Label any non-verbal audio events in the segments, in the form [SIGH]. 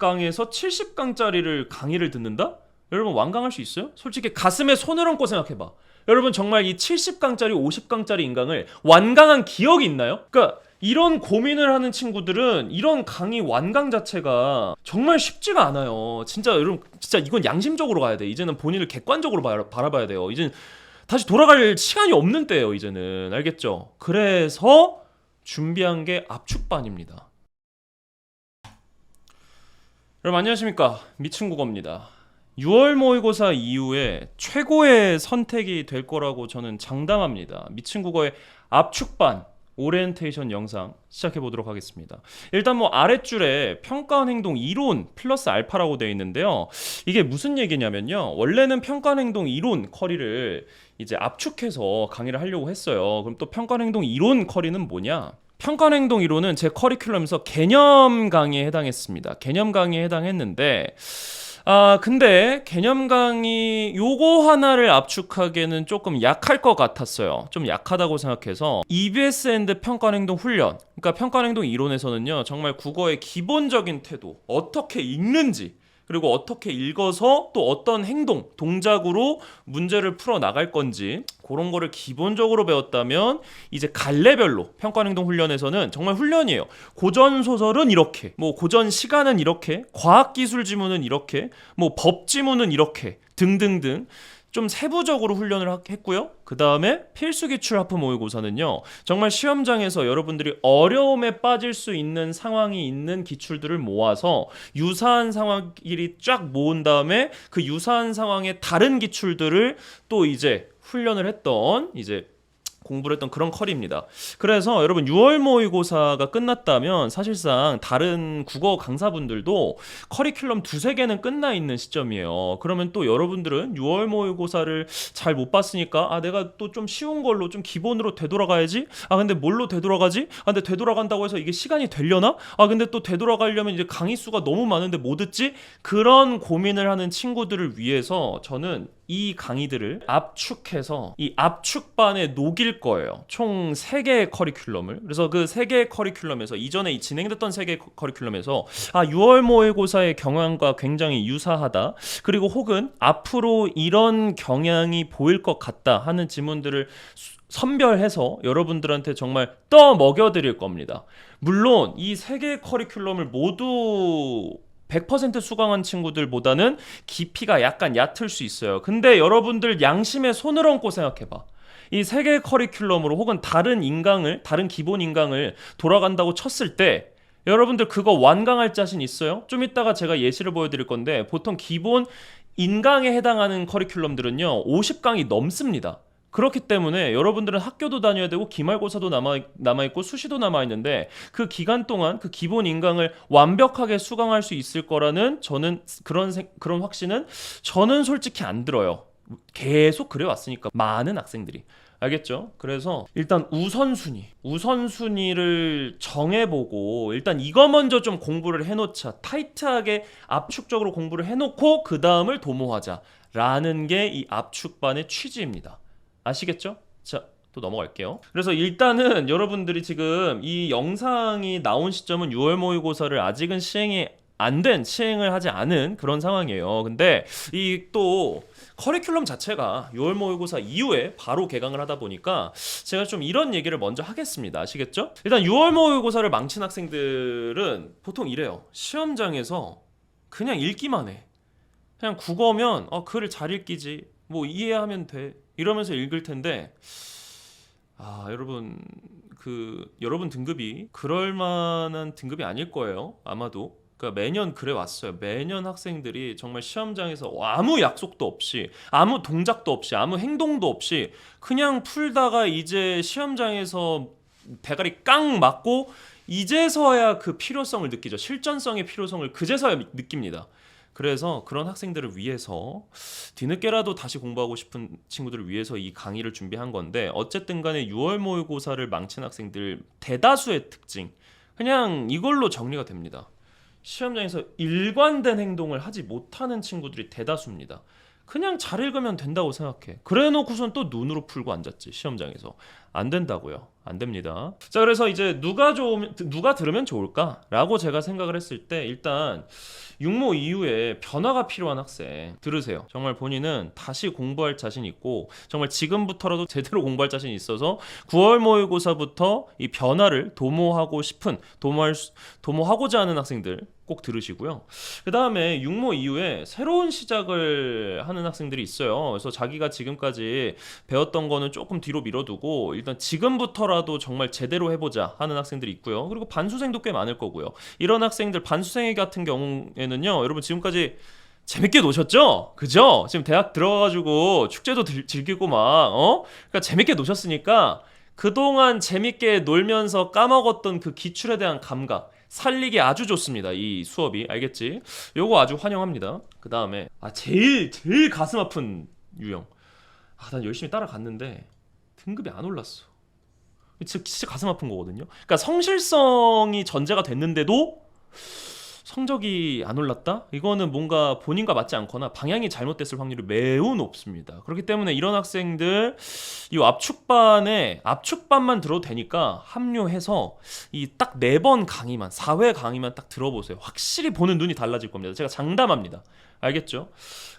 50강에서 70강짜리를 강의를 듣는다? 여러분 완강할 수 있어요? 솔직히 가슴에 손을 얹고 생각해봐. 여러분 정말 이 70강짜리, 50강짜리 인강을 완강한 기억이 있나요? 그러니까 이런 고민을 하는 친구들은 이런 강의 완강 자체가 정말 쉽지가 않아요. 진짜 여러분 진짜 이건 양심적으로 가야 돼. 이제는 본인을 객관적으로 바라, 바라봐야 돼요. 이제는 다시 돌아갈 시간이 없는 때예요. 이제는 알겠죠? 그래서 준비한 게 압축반입니다. 여러분 안녕하십니까 미친 국어입니다. 6월 모의고사 이후에 최고의 선택이 될 거라고 저는 장담합니다. 미친 국어의 압축반 오리엔테이션 영상 시작해 보도록 하겠습니다. 일단 뭐 아랫줄에 평가원 행동 이론 플러스 알파라고 되어 있는데요. 이게 무슨 얘기냐면요. 원래는 평가원 행동 이론 커리를 이제 압축해서 강의를 하려고 했어요. 그럼 또 평가원 행동 이론 커리는 뭐냐? 평가 행동 이론은 제 커리큘럼에서 개념 강의에 해당했습니다. 개념 강의에 해당했는데 아 근데 개념 강의 요거 하나를 압축하기에는 조금 약할 것 같았어요. 좀 약하다고 생각해서 EBS 앤드 평가 행동 훈련. 그러니까 평가 행동 이론에서는요. 정말 국어의 기본적인 태도, 어떻게 읽는지 그리고 어떻게 읽어서 또 어떤 행동, 동작으로 문제를 풀어 나갈 건지 그런 거를 기본적으로 배웠다면 이제 갈래별로 평가 행동 훈련에서는 정말 훈련이에요. 고전 소설은 이렇게, 뭐 고전 시간은 이렇게, 과학 기술 지문은 이렇게, 뭐 법 지문은 이렇게 등등등 좀 세부적으로 훈련을 하- 했고요. 그 다음에 필수 기출 하프 모의고사는요. 정말 시험장에서 여러분들이 어려움에 빠질 수 있는 상황이 있는 기출들을 모아서 유사한 상황끼리 쫙 모은 다음에 그 유사한 상황의 다른 기출들을 또 이제 훈련을 했던 이제 공부를 했던 그런 컬입니다. 그래서 여러분 6월 모의고사가 끝났다면 사실상 다른 국어 강사분들도 커리큘럼 두세 개는 끝나 있는 시점이에요. 그러면 또 여러분들은 6월 모의고사를 잘 못 봤으니까 아 내가 또 좀 쉬운 걸로 좀 기본으로 되돌아가야지. 아 근데 뭘로 되돌아가지? 아 근데 되돌아간다고 해서 이게 시간이 되려나? 아 근데 또 되돌아가려면 이제 강의 수가 너무 많은데 뭐 듣지? 그런 고민을 하는 친구들을 위해서 저는 이 강의들을 압축해서 이 압축반에 녹일 거예요. 총 3개의 커리큘럼을. 그래서 그 3개의 커리큘럼에서 이전에 이 진행됐던 3개의 커- 커리큘럼에서 아 6월 모의고사의 경향과 굉장히 유사하다. 그리고 혹은 앞으로 이런 경향이 보일 것 같다 하는 지문들을 수- 선별해서 여러분들한테 정말 떠 먹여 드릴 겁니다. 물론 이 세 개의 커리큘럼을 모두 100% 수강한 친구들보다는 깊이가 약간 얕을 수 있어요. 근데 여러분들 양심에 손을 얹고 생각해봐. 이세 개의 커리큘럼으로 혹은 다른 인강을, 다른 기본 인강을 돌아간다고 쳤을 때 여러분들 그거 완강할 자신 있어요? 좀 이따가 제가 예시를 보여드릴 건데 보통 기본 인강에 해당하는 커리큘럼들은요 50강이 넘습니다. 그렇기 때문에 여러분들은 학교도 다녀야 되고 기말고사도 남아 남아 있고 수시도 남아 있는데 그 기간 동안 그 기본 인강을 완벽하게 수강할 수 있을 거라는 저는 그런 생- 그런 확신은 저는 솔직히 안 들어요. 계속 그래 왔으니까 많은 학생들이 알겠죠? 그래서 일단 우선순위, 우선순위를 정해보고 일단 이거 먼저 좀 공부를 해놓자. 타이트하게 압축적으로 공부를 해놓고 그 다음을 도모하자 라는 게 이 압축반의 취지입니다. 아시겠죠? 자, 또 넘어갈게요. 그래서 일단은 여러분들이 지금 이 영상이 나온 시점은 6월 모의고사를 아직은 시행이 안 된, 시행을 하지 않은 그런 상황이에요. 근데 이 또 커리큘럼 자체가 6월 모의고사 이후에 바로 개강을 하다 보니까 제가 좀 이런 얘기를 먼저 하겠습니다. 아시겠죠? 일단 6월 모의고사를 망친 학생들은 보통 이래요. 시험장에서 그냥 읽기만 해. 그냥 국어면 어 글을 잘 읽기지. 뭐 이해하면 돼. 이러면서 읽을 텐데 아, 여러분 그 여러분 등급이 그럴 만한 등급이 아닐 거예요. 아마도. 그러니까 매년 그래 왔어요. 매년 학생들이 정말 시험장에서 아무 약속도 없이 아무 동작도 없이 아무 행동도 없이 그냥 풀다가 이제 시험장에서 대가리 깡 맞고 이제서야 그 필요성을 느끼죠. 실전성의 필요성을 그제서야 미- 느낍니다. 그래서 그런 학생들을 위해서 뒤늦게라도 다시 공부하고 싶은 친구들을 위해서 이 강의를 준비한 건데 어쨌든 간에 6월 모의고사를 망친 학생들 대다수의 특징 그냥 이걸로 정리가 됩니다. 시험장에서 일관된 행동을 하지 못하는 친구들이 대다수입니다. 그냥 잘 읽으면 된다고 생각해. 그래 놓고선 또 눈으로 풀고 앉았지 시험장에서 안 된다고요. 안 됩니다. 자, 그래서 이제 누가 좋으면 누가 들으면 좋을까라고 제가 생각을 했을 때 일단 육모 이후에 변화가 필요한 학생 들으세요. 정말 본인은 다시 공부할 자신 있고 정말 지금부터라도 [LAUGHS] 제대로 공부할 자신 이 있어서 9월 모의고사부터 이 변화를 도모하고 싶은 도모할 수- 도모하고자 하는 학생들 꼭 들으시고요. 그 다음에 육모 이후에 새로운 시작을 하는 학생들이 있어요. 그래서 자기가 지금까지 배웠던 거는 조금 뒤로 밀어두고 일단 지금부터라도 정말 제대로 해보자 하는 학생들이 있고요. 그리고 반수생도 꽤 많을 거고요. 이런 학생들 반수생 같은 경우에는요, 여러분 지금까지 재밌게 노셨죠? 그죠? 지금 대학 들어가가지고 축제도 들- 즐기고 막, 어? 그러니까 재밌게 노셨으니까 그동안 재밌게 놀면서 까먹었던 그 기출에 대한 감각 살리기 아주 좋습니다. 이 수업이 알겠지? 요거 아주 환영합니다. 그 다음에 아 제일 제일 가슴 아픈 유형. 아 난 열심히 따라갔는데 등급이 안 올랐어. 진짜, 진짜 가슴 아픈 거거든요. 그러니까 성실성이 전제가 됐는데도 성적이 안 올랐다? 이거는 뭔가 본인과 맞지 않거나 방향이 잘못됐을 확률이 매우 높습니다. 그렇기 때문에 이런 학생들 이 압축반에 압축반만 들어도 되니까 합류해서 이 딱 네 번 강의만 4회 강의만 딱 들어보세요. 확실히 보는 눈이 달라질 겁니다. 제가 장담합니다. 알겠죠?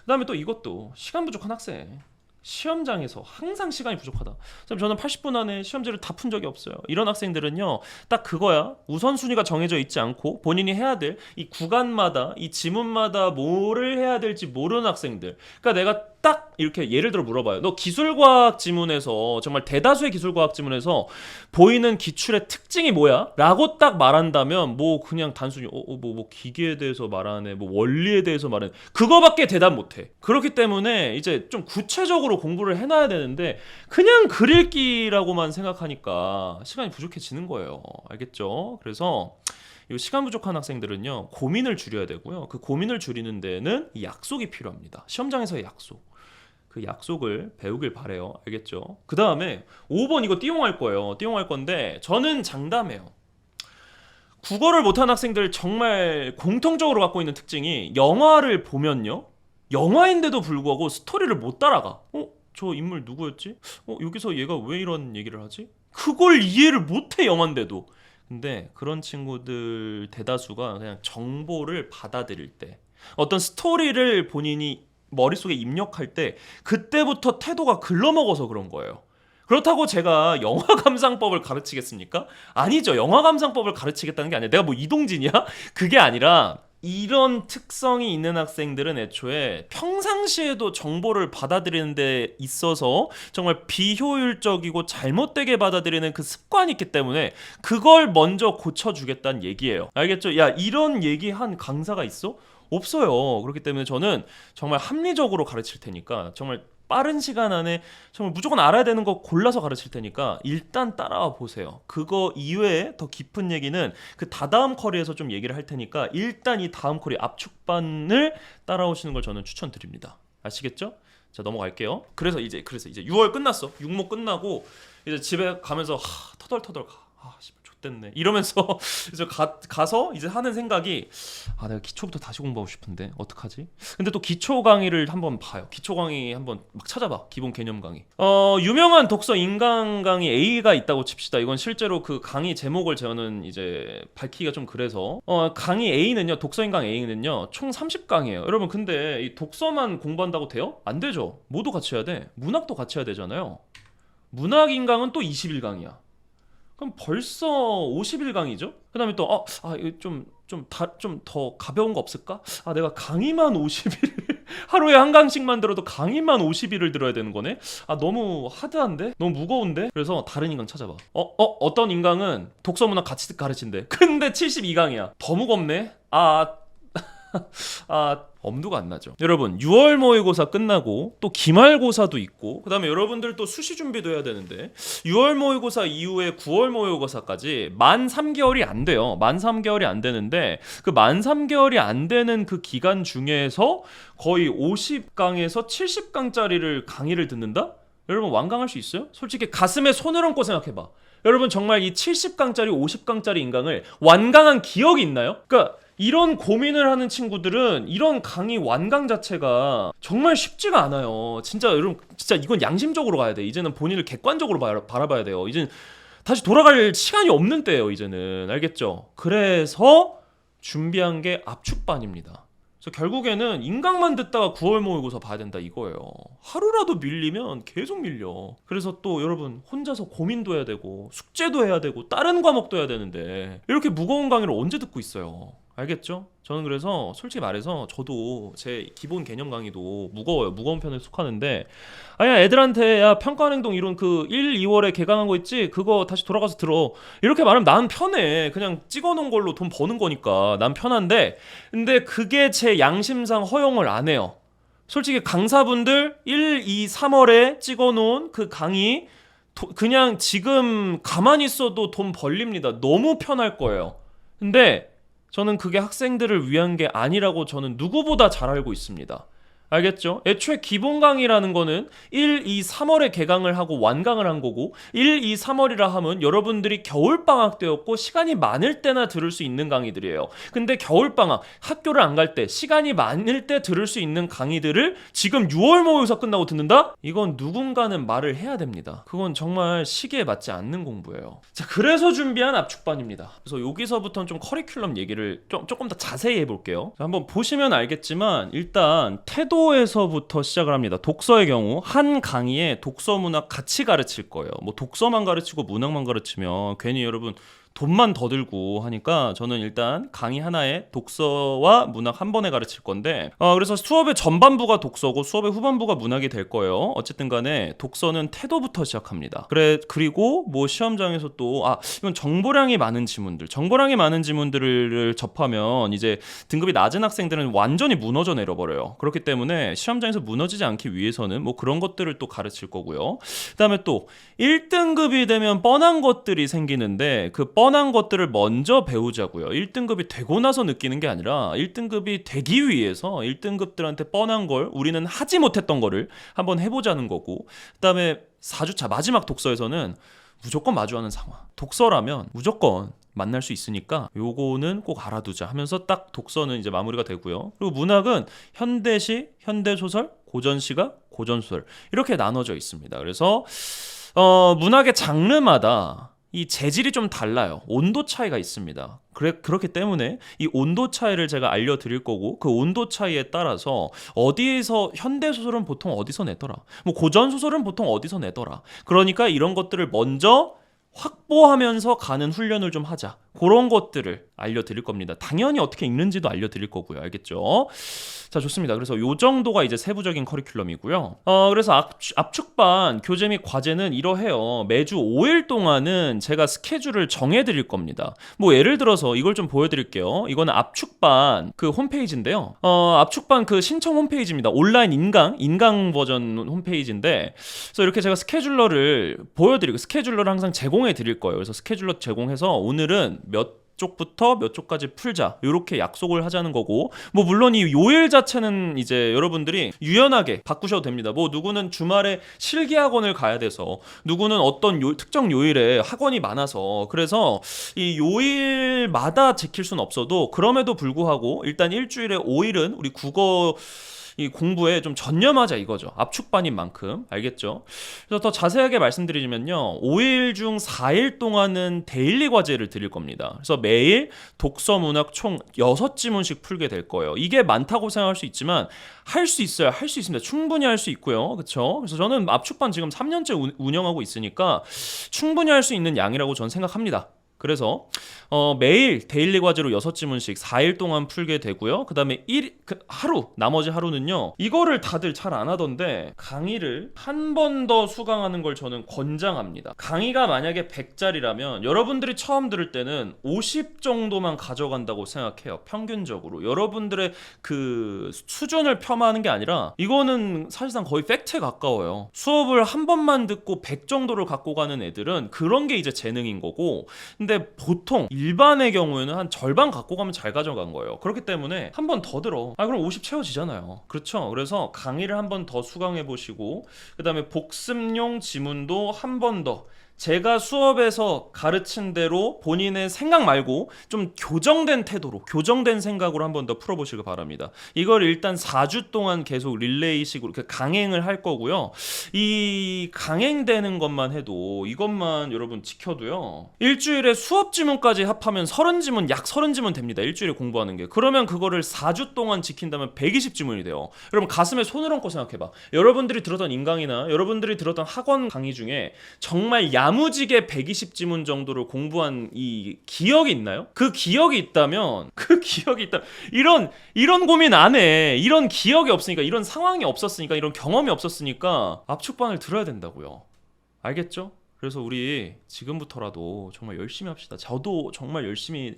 그다음에 또 이것도 시간 부족한 학생. 시험장에서 항상 시간이 부족하다. 저는 80분 안에 시험지를 다 푼 적이 없어요. 이런 학생들은요. 딱 그거야. 우선순위가 정해져 있지 않고 본인이 해야 될 이 구간마다 이 지문마다 뭐를 해야 될지 모르는 학생들. 그러니까 내가 딱 이렇게 예를 들어 물어봐요. 너 기술과학 지문에서 정말 대다수의 기술과학 지문에서 보이는 기출의 특징이 뭐야? 라고 딱 말한다면 뭐 그냥 단순히 어, 뭐, 뭐 기계에 대해서 말하네 뭐 원리에 대해서 말하네 그거밖에 대답 못해 그렇기 때문에 이제 좀 구체적으로 공부를 해놔야 되는데 그냥 글 읽기라고만 생각하니까 시간이 부족해지는 거예요 알겠죠? 그래서 이 시간 부족한 학생들은요 고민을 줄여야 되고요 그 고민을 줄이는 데는 이 약속이 필요합니다 시험장에서의 약속 그 약속을 배우길 바래요 알겠죠? 그 다음에 5번 이거 띄용할 거예요. 띄용할 건데 저는 장담해요. 국어를 못한 학생들 정말 공통적으로 갖고 있는 특징이 영화를 보면요. 영화인데도 불구하고 스토리를 못 따라가. 어? 저 인물 누구였지? 어? 여기서 얘가 왜 이런 얘기를 하지? 그걸 이해를 못해 영화인데도. 근데 그런 친구들 대다수가 그냥 정보를 받아들일 때 어떤 스토리를 본인이 머릿속에 입력할 때 그때부터 태도가 글러먹어서 그런 거예요. 그렇다고 제가 영화 감상법을 가르치겠습니까? 아니죠. 영화 감상법을 가르치겠다는 게 아니라 내가 뭐 이동진이야? [LAUGHS] 그게 아니라 이런 특성이 있는 학생들은 애초에 평상시에도 정보를 받아들이는 데 있어서 정말 비효율적이고 잘못되게 받아들이는 그 습관이 있기 때문에 그걸 먼저 고쳐주겠다는 얘기예요. 알겠죠? 야, 이런 얘기 한 강사가 있어? 없어요. 그렇기 때문에 저는 정말 합리적으로 가르칠 테니까 정말 빠른 시간 안에 정말 무조건 알아야 되는 거 골라서 가르칠 테니까 일단 따라와 보세요. 그거 이외에 더 깊은 얘기는 그 다다음 커리에서 좀 얘기를 할 테니까 일단 이 다음 커리 압축반을 따라오시는 걸 저는 추천드립니다. 아시겠죠? 자 넘어갈게요. 그래서 이제 그래서 이제 6월 끝났어. 육모 끝나고 이제 집에 가면서 하, 터덜터덜 가. 아 씨발 좆 됐네. 이러면서 [LAUGHS] 이제 가, 가서 이제 하는 생각이 아 내가 기초부터 다시 공부하고 싶은데 어떡하지? 근데 또 기초 강의를 한번 봐요. 기초 강의 한번 막 찾아봐. 기본 개념 강의. 어 유명한 독서 인강 강의 A가 있다고 칩시다. 이건 실제로 그 강의 제목을 저는 이제 밝히기가 좀 그래서 어 강의 A는요. 독서 인강 A는요. 총 30강이에요. 여러분 근데 이 독서만 공부한다고 돼요? 안 되죠. 뭐도 같이 해야 돼. 문학도 같이 해야 되잖아요. 문학 인강은 또 21강이야. 그럼 벌써 51강이죠? 그 다음에 또 어, 아, 이거 좀좀 다 좀 더 가벼운 거 없을까? 아, 내가 강의만 50일 [LAUGHS] 하루에 한 강씩만 들어도 강의만 50일을 들어야 되는 거네. 아, 너무 하드한데? 너무 무거운데? 그래서 다른 인강 찾아봐. 어, 어, 어떤 인강은 독서 문학 같이 가르친대. 근데 72강이야. 더 무겁네. 아, [LAUGHS] 아 엄두가 안 나죠. 여러분 6월 모의고사 끝나고 또 기말고사도 있고 그다음에 여러분들 또 수시 준비도 해야 되는데 6월 모의고사 이후에 9월 모의고사까지 만 3개월이 안 돼요. 만 3개월이 안 되는데 그 만 3개월이 안 되는 그 기간 중에서 거의 50강에서 70강짜리를 강의를 듣는다? 여러분 완강할 수 있어요? 솔직히 가슴에 손을 얹고 생각해 봐. 여러분 정말 이 70강짜리, 50강짜리 인강을 완강한 기억이 있나요? 그러니까 이런 고민을 하는 친구들은 이런 강의 완강 자체가 정말 쉽지가 않아요. 진짜 여러분 진짜 이건 양심적으로 가야 돼. 이제는 본인을 객관적으로 바, 바라봐야 돼요. 이제는 다시 돌아갈 시간이 없는 때예요, 이제는. 알겠죠? 그래서 준비한 게 압축반입니다. 그래서 결국에는 인강만 듣다가 9월 모의고사 봐야 된다 이거예요. 하루라도 밀리면 계속 밀려. 그래서 또 여러분 혼자서 고민도 해야 되고 숙제도 해야 되고 다른 과목도 해야 되는데 이렇게 무거운 강의를 언제 듣고 있어요? 알겠죠? 저는 그래서 솔직히 말해서 저도 제 기본 개념 강의도 무거워요. 무거운 편에 속하는데 아야 애들한테 야 평가 행동 이론 그 1, 2월에 개강한 거 있지? 그거 다시 돌아가서 들어. 이렇게 말하면 난 편해. 그냥 찍어 놓은 걸로 돈 버는 거니까 난 편한데 근데 그게 제 양심상 허용을 안 해요. 솔직히 강사분들 1, 2, 3월에 찍어 놓은 그 강의 도- 그냥 지금 가만히 있어도 돈 벌립니다. 너무 편할 거예요. 근데 저는 그게 학생들을 위한 게 아니라고 저는 누구보다 잘 알고 있습니다. 알겠죠? 애초에 기본 강의라는 거는 1, 2, 3월에 개강을 하고 완강을 한 거고 1, 2, 3월이라 하면 여러분들이 겨울 방학 때였고 시간이 많을 때나 들을 수 있는 강의들이에요. 근데 겨울 방학 학교를 안 갈 때 시간이 많을 때 들을 수 있는 강의들을 지금 6월 모의고사 끝나고 듣는다? 이건 누군가는 말을 해야 됩니다. 그건 정말 시기에 맞지 않는 공부예요. 자, 그래서 준비한 압축반입니다. 그래서 여기서부터는 좀 커리큘럼 얘기를 좀, 조금 더 자세히 해볼게요. 자, 한번 보시면 알겠지만 일단 태도 에서부터 시작을 합니다. 독서의 경우 한 강의에 독서 문학 같이 가르칠 거예요. 뭐 독서만 가르치고 문학만 가르치면 괜히 여러분 돈만 더 들고 하니까 저는 일단 강의 하나에 독서와 문학 한 번에 가르칠 건데 어, 그래서 수업의 전반부가 독서고 수업의 후반부가 문학이 될 거예요. 어쨌든 간에 독서는 태도부터 시작합니다. 그래 그리고 뭐 시험장에서 또 아 이건 정보량이 많은 지문들 정보량이 많은 지문들을 접하면 이제 등급이 낮은 학생들은 완전히 무너져 내려버려요. 그렇기 때문에 시험장에서 무너지지 않기 위해서는 뭐 그런 것들을 또 가르칠 거고요. 그다음에 또 1등급이 되면 뻔한 것들이 생기는데 그 뻔한 것들을 먼저 배우자고요. 1등급이 되고 나서 느끼는 게 아니라 1등급이 되기 위해서 1등급들한테 뻔한 걸 우리는 하지 못했던 거를 한번 해보자는 거고 그다음에 4주차 마지막 독서에서는 무조건 마주하는 상황. 독서라면 무조건 만날 수 있으니까 요거는 꼭 알아두자 하면서 딱 독서는 이제 마무리가 되고요. 그리고 문학은 현대시, 현대소설, 고전시가, 고전소설 이렇게 나눠져 있습니다. 그래서 어, 문학의 장르마다 이 재질이 좀 달라요. 온도 차이가 있습니다. 그래, 그렇기 때문에 이 온도 차이를 제가 알려드릴 거고 그 온도 차이에 따라서 어디에서 현대 소설은 보통 어디서 내더라. 뭐 고전 소설은 보통 어디서 내더라. 그러니까 이런 것들을 먼저 확보하면서 가는 훈련을 좀 하자. 그런 것들을 알려드릴 겁니다. 당연히 어떻게 읽는지도 알려드릴 거고요. 알겠죠? 자, 좋습니다. 그래서 요 정도가 이제 세부적인 커리큘럼이고요. 어, 그래서 압, 압축반 교재 및 과제는 이러해요. 매주 5일 동안은 제가 스케줄을 정해드릴 겁니다. 뭐 예를 들어서 이걸 좀 보여드릴게요. 이거는 압축반 그 홈페이지인데요. 어, 압축반 그 신청 홈페이지입니다. 온라인 인강, 인강 버전 홈페이지인데 그래서 이렇게 제가 스케줄러를 보여드리고 스케줄러를 항상 제공해 드릴 거예요. 그래서 스케줄러 제공해서 오늘은 몇 쪽부터 몇 쪽까지 풀자. 이렇게 약속을 하자는 거고. 뭐 물론 이 요일 자체는 이제 여러분들이 유연하게 바꾸셔도 됩니다. 뭐 누구는 주말에 실기 학원을 가야 돼서 누구는 어떤 요- 특정 요일에 학원이 많아서. 그래서 이 요일마다 지킬 수는 없어도 그럼에도 불구하고 일단 일주일에 5일은 우리 국어 이 공부에 좀 전념하자 이거죠. 압축반인 만큼. 알겠죠? 그래서 더 자세하게 말씀드리면요. 5일 중 4일 동안은 데일리 과제를 드릴 겁니다. 그래서 매일 독서 문학 총 6지문씩 풀게 될 거예요. 이게 많다고 생각할 수 있지만 할 수 있어요. 할 수 있습니다. 충분히 할 수 있고요. 그렇죠? 그래서 저는 압축반 지금 3년째 운- 운영하고 있으니까 충분히 할 수 있는 양이라고 저는 생각합니다. 그래서 어, 매일 데일리 과제로 6지문씩 4일 동안 풀게 되고요. 그다음에 일 그, 하루 나머지 하루는요. 이거를 다들 잘 안 하던데 강의를 한 번 더 수강하는 걸 저는 권장합니다. 강의가 만약에 100짜리라면 여러분들이 처음 들을 때는 50 정도만 가져간다고 생각해요. 평균적으로. 여러분들의 그 수준을 폄하하는 게 아니라 이거는 사실상 거의 팩트에 가까워요. 수업을 한 번만 듣고 100 정도를 갖고 가는 애들은 그런 게 이제 재능인 거고 근데 보통 일반의 경우에는 한 절반 갖고 가면 잘 가져간 거예요. 그렇기 때문에 한 번 더 들어. 아 그럼 50 채워지잖아요. 그렇죠. 그래서 강의를 한 번 더 수강해 보시고 그 다음에 복습용 지문도 한 번 더 제가 수업에서 가르친 대로 본인의 생각 말고 좀 교정된 태도로 교정된 생각으로 한 번 더 풀어보시길 바랍니다. 이걸 일단 4주 동안 계속 릴레이식으로 강행을 할 거고요. 이 강행되는 것만 해도 이것만 여러분 지켜도요. 일주일에 수업 지문까지 합하면 30지문 약 30지문 됩니다. 일주일에 공부하는 게. 그러면 그거를 4주 동안 지킨다면 120지문이 돼요. 여러분 가슴에 손을 얹고 생각해 봐. 여러분들이 들었던 인강이나 여러분들이 들었던 학원 강의 중에 정말 야무지게 120지문 정도를 공부한 이 기억이 있나요? 그 기억이 있다면 [LAUGHS] 그 기억이 있다. 이런 이런 고민 안 해. 이런 기억이 없으니까 이런 상황이 없었으니까 이런 경험이 없었으니까 압축반을 들어야 된다고요. 알겠죠? 그래서 우리 지금부터라도 정말 열심히 합시다. 저도 정말 열심히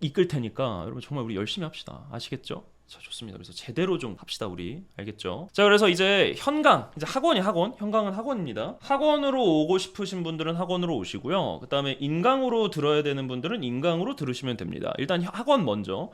이끌 테니까 여러분 정말 우리 열심히 합시다. 아시겠죠? 자 좋습니다. 그래서 제대로 좀 합시다 우리 알겠죠? 자 그래서 이제 현강 이제 학원이 학원 현강은 학원입니다. 학원으로 오고 싶으신 분들은 학원으로 오시고요. 그 다음에 인강으로 들어야 되는 분들은 인강으로 들으시면 됩니다. 일단 학원 먼저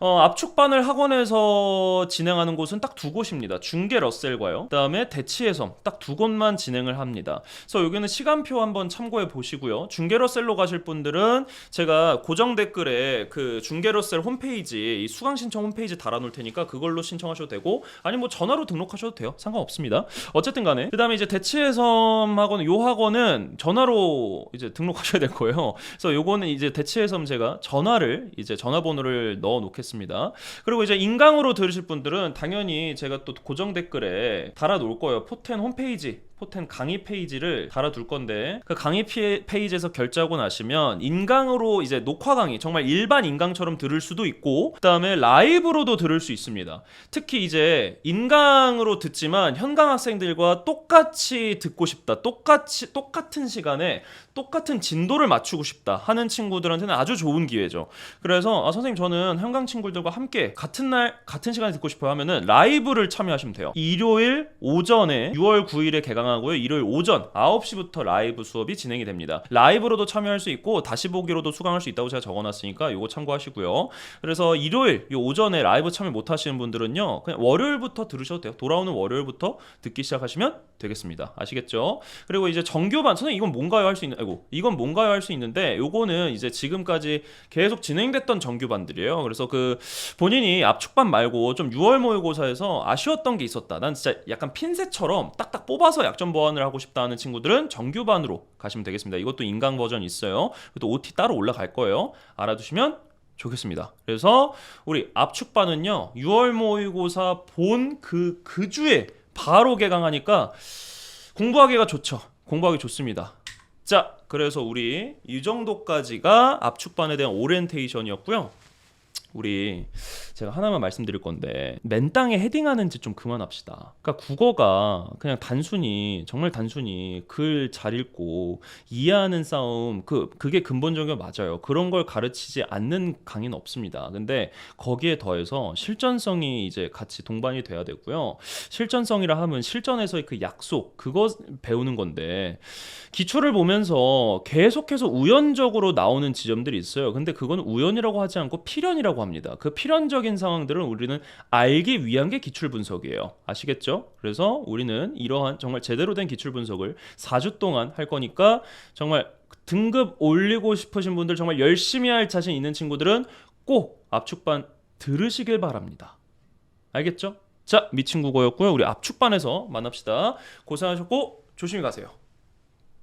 어, 압축반을 학원에서 진행하는 곳은 딱 두 곳입니다. 중계 러셀과요. 그 다음에 대치의 섬딱 두 곳만 진행을 합니다. 그래서 여기는 시간표 한번 참고해 보시고요. 중계 러셀로 가실 분들은 제가 고정 댓글에 그 중계 러셀 홈페이지 이 수강 신청 홈페이지 달아 놓을 테니까 그걸로 신청하셔도 되고 아니 뭐 전화로 등록하셔도 돼요. 상관없습니다. 어쨌든 간에 그다음에 이제 대치의 섬 학원 요 학원은 전화로 이제 등록하셔야 될 거예요. 그래서 요거는 이제 대치의 섬 제가 전화를 이제 전화번호를 넣어 놓겠습니다. 그리고 이제 인강으로 들으실 분들은 당연히 제가 또 고정 댓글에 달아 놓을 거예요. 포텐 홈페이지 포텐 강의 페이지를 달아둘 건데 그 강의 피- 페이지에서 결제하고 나시면 인강으로 이제 녹화 강의 정말 일반 인강처럼 들을 수도 있고 그다음에 라이브로도 들을 수 있습니다. 특히 이제 인강으로 듣지만 현강 학생들과 똑같이 듣고 싶다. 똑같이 똑같은 시간에 똑같은 진도를 맞추고 싶다 하는 친구들한테는 아주 좋은 기회죠. 그래서 아, 선생님 저는 현강 친구들과 함께 같은 날 같은 시간에 듣고 싶어요 하면은 라이브를 참여하시면 돼요. 일요일 오전에 6월 9일에 개강 하고요. 일요일 오전 9시부터 라이브 수업이 진행이 됩니다. 라이브로도 참여할 수 있고 다시 보기로도 수강할 수 있다고 제가 적어놨으니까 이거 참고하시고요. 그래서 일요일 이 오전에 라이브 참여 못 하시는 분들은요. 그냥 월요일부터 들으셔도 돼요. 돌아오는 월요일부터 듣기 시작하시면 되겠습니다. 아시겠죠? 그리고 이제 정규반 선생님 이건 뭔가요 할 수 있는 아이고 이건 뭔가요 할 수 있는데 요거는 이제 지금까지 계속 진행됐던 정규반들이에요. 그래서 그 본인이 압축반 말고 좀 6월 모의고사에서 아쉬웠던 게 있었다. 난 진짜 약간 핀셋처럼 딱딱 뽑아서 약점 보완을 하고 싶다 하는 친구들은 정규반으로 가시면 되겠습니다. 이것도 인강 버전 있어요. 또 OT 따로 올라갈 거예요. 알아두시면 좋겠습니다. 그래서 우리 압축반은요 6월 모의고사 본 그그 주에 바로 개강하니까 공부하기가 좋죠. 공부하기 좋습니다. 자, 그래서 우리 이 정도까지가 압축반에 대한 오리엔테이션이었고요. 우리 제가 하나만 말씀드릴 건데 맨 땅에 헤딩하는지 좀 그만합시다. 그러니까 국어가 그냥 단순히 정말 단순히 글 잘 읽고 이해하는 싸움 그 그게 근본적인 거 맞아요. 그런 걸 가르치지 않는 강의는 없습니다. 근데 거기에 더해서 실전성이 이제 같이 동반이 돼야 되고요. 실전성이라 하면 실전에서의 그 약속 그거 배우는 건데 기초를 보면서 계속해서 우연적으로 나오는 지점들이 있어요. 근데 그건 우연이라고 하지 않고 필연이라고 합니다. 그 필연적인 상황들은 우리는 알기 위한 게 기출 분석이에요. 아시겠죠? 그래서 우리는 이러한 정말 제대로 된 기출 분석을 4주 동안 할 거니까 정말 등급 올리고 싶으신 분들 정말 열심히 할 자신 있는 친구들은 꼭 압축반 들으시길 바랍니다. 알겠죠? 자, 미친 국어였고요. 우리 압축반에서 만납시다. 고생하셨고 조심히 가세요.